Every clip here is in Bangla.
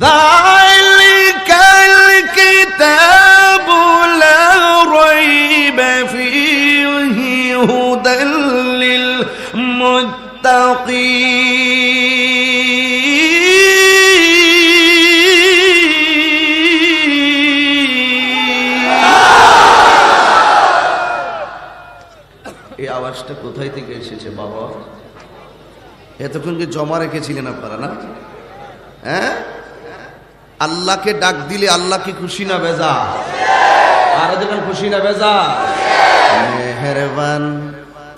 ذلك الكتاب لا ريب فيه هدى للمتقين এই আওয়াজটা কোথায় থেকে এসেছে বাবা এতক্ষণ কি জমা রেখেছিলেন আপনারা না হ্যাঁ আল্লাহকে ডাক দিলে আল্লাহ কি খুশি না বেজা আর খুশি না বেজা মেহেরবান,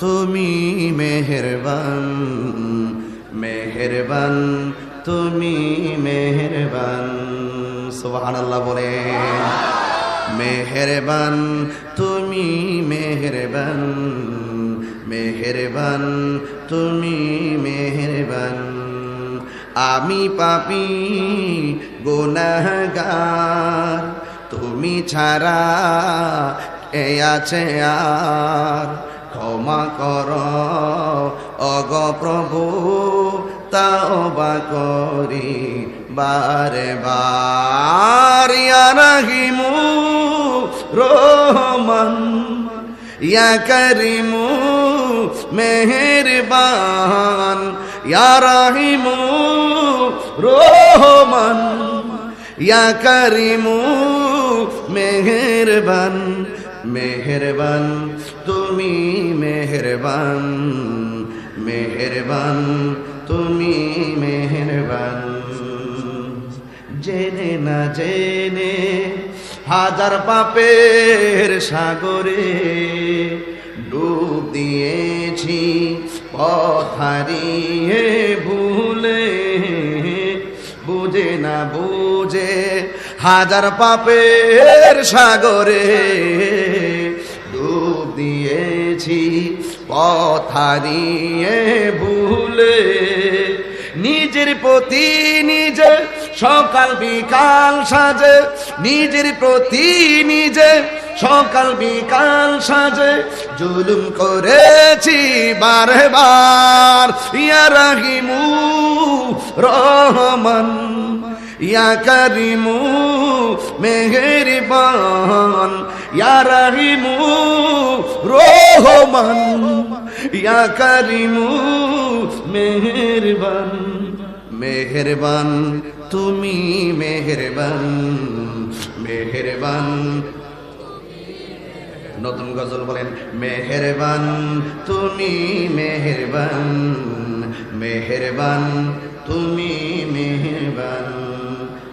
তুমি মেহেরবান মেহেরবান, তুমি মেহেরবান সুবহান আল্লাহ বলে মেহেরবান, তুমি মেহেরবান মেহেরবান, তুমি মেহেরবান। আমি পাপি গুনাহগার। তুমি ছাড়া কে আছে আর? ক্ষমা কর, অগ প্রভু তাও বা করি বারে বার রাহিমু রহমান, ইয়া করিমু মেহেরবান। ইয়া রাহিমু রহমান, ইয়া করিমু মেহেরবান মেহেরবান, তুমি মেহেরবান মেহেরবান, তুমি মেহেরবান। জেনে না জেনে হাজার পাপের সাগরে ডুব দিয়েছি পথারিয়ে ভুলে বুঝে না বুঝে, হাজার পাপের সাগরে ডুব দিয়েছি পথারিয়ে ভুলে। নিজের প্রতি নিজে, সকাল বিকাল সাজে। নিজের প্রতি নিজে, সকাল বিকাল সাজে। জুলুম করেছি বারে বার ইয়া রাহিমু রহমান। ইয়া করিমু মেহেরবান, ইয়া রাহিমু রহমান, ইয়া করিমু মেহেরবান মেহেরবান, তুমি মেহেরবান মেহেরবান, নতুন গজল বলেন, মেহেরবান, তুমি মেহেরবান মেহেরবান, তুমি মেহেরবান।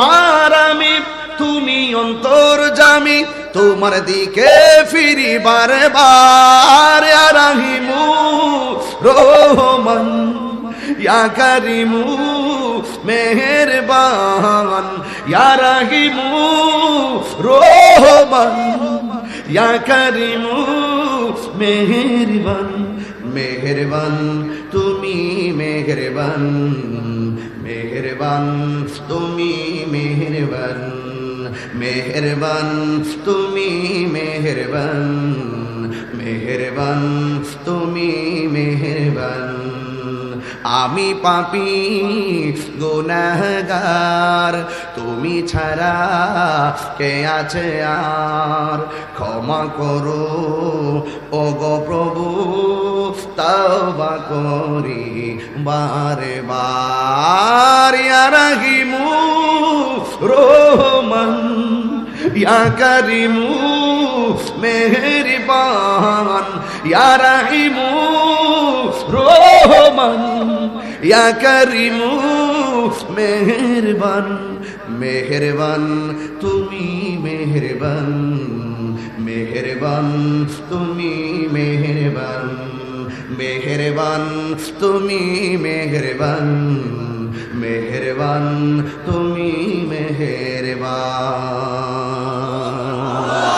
তোমার আমি, তুমি অন্তর জামি, তোমার দিকে ফিরি বারে বার রাহিমু, রহমান, ইয়া করিমু, মেহেরবান, ইয়া রাহিমু, রহমান, ইয়া করিমু, মেহেরবান মেহেরবান, তুমি মেহেরবান মেহেরবান, তুমি মেহেরবান, তুমি মেহেরবান মেহেরবান, তুমি মেহেরবান। আমি পাপি, গুনাহগার, তুমি ছাড়া কে আছে আর? ক্ষমা করো ও গো প্রভু তবা করি বারে বার রাহিমু ইয়া করিমু, মেহেরবান। ইয়া রাহিমু, রহমান। ইয়া করিমু, মেহেরবান। মেহেরবান, তুমি মেহেরবান। মেহেরবান, তুমি মেহেরবান। মেহেরবান, তুমি মেহেরবান। মেহেরবান, তুমি মেহেরবান।